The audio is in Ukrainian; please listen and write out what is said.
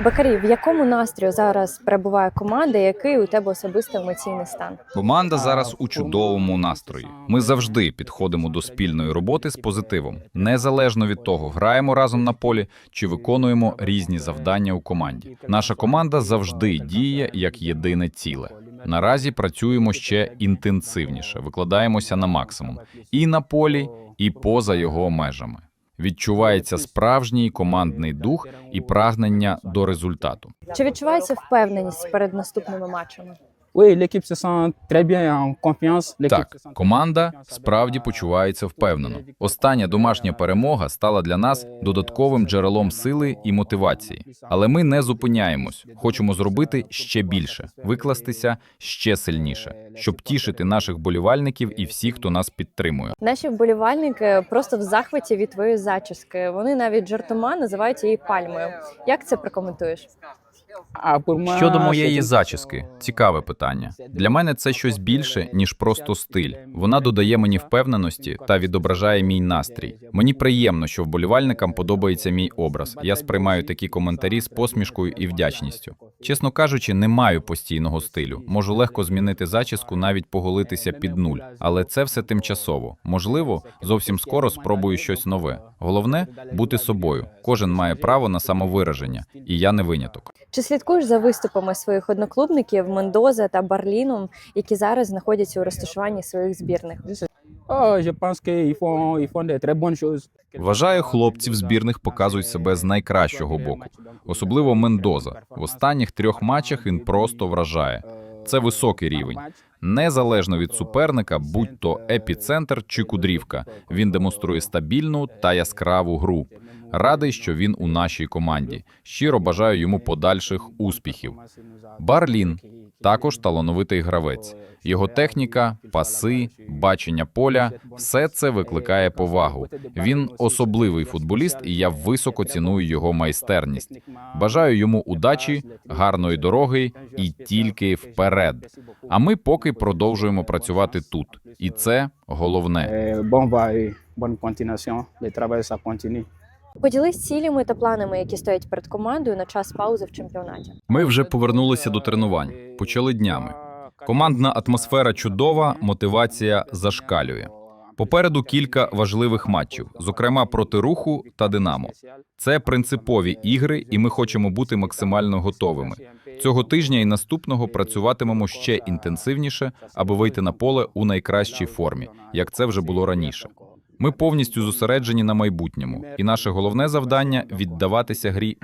Бакарі, в якому настрою зараз перебуває команда? Який у тебе особистий емоційний стан? Команда зараз у чудовому настрої. Ми завжди підходимо до спільної роботи з позитивом, незалежно від того, граємо разом на полі чи виконуємо різні завдання у команді. Наша команда завжди діє як єдине ціле. Наразі працюємо ще інтенсивніше, викладаємося на максимум і на полі, і поза його межами. Відчувається справжній командний дух і прагнення до результату. Чи відчувається впевненість перед наступними матчами? Oui, l'équipe se sent très bien en confiance. L'équipe Так, команда справді почувається впевнено. Остання домашня перемога стала для нас додатковим джерелом сили і мотивації. Але ми не зупиняємось. Хочемо зробити ще більше, викластися ще сильніше, щоб тішити наших болівальників і всіх, хто нас підтримує. Наші вболівальники просто в захваті від твоєї зачіски. Вони навіть жартома називають її пальмою. Як це прокоментуєш? Щодо моєї зачіски, цікаве питання. Для мене це щось більше ніж просто стиль. Вона додає мені впевненості та відображає мій настрій. Мені приємно, що вболівальникам подобається мій образ. Я сприймаю такі коментарі з посмішкою і вдячністю. Чесно кажучи, не маю постійного стилю. Можу легко змінити зачіску, навіть поголитися під нуль. Але це все тимчасово. Можливо, зовсім скоро спробую щось нове. Головне бути собою. Кожен має право на самовираження, і я не виняток. Чи слідкуєш за виступами своїх одноклубників Мендоза та Барліном, які зараз знаходяться у розташуванні своїх збірних? Вважаю, хлопці в збірних показують себе з найкращого боку, особливо Мендоза. В останніх трьох матчах він просто вражає. Це високий рівень. Незалежно від суперника, будь то епіцентр чи кудрівка, він демонструє стабільну та яскраву гру. Радий, що він у нашій команді. Щиро бажаю йому подальших успіхів. Барлін також талановитий гравець. Його техніка, паси, бачення поля все це викликає повагу. Він особливий футболіст, і я високо ціную його майстерність. Бажаю йому удачі, гарної дороги і тільки вперед. А ми поки продовжуємо працювати тут, і це головне. Euh, bon va et bonne Поділись цілями та планами, які стоять перед командою на час паузи в чемпіонаті. Ми вже повернулися до тренувань, почали днями. Командна атмосфера чудова, мотивація зашкалює. Попереду кілька важливих матчів, зокрема проти руху та Динамо. Це принципові ігри, і ми хочемо бути максимально готовими. Цього тижня і наступного працюватимемо ще інтенсивніше, аби вийти на поле у найкращій формі, як це вже було раніше. Ми повністю зосереджені на майбутньому, і наше головне завдання віддаватися грі на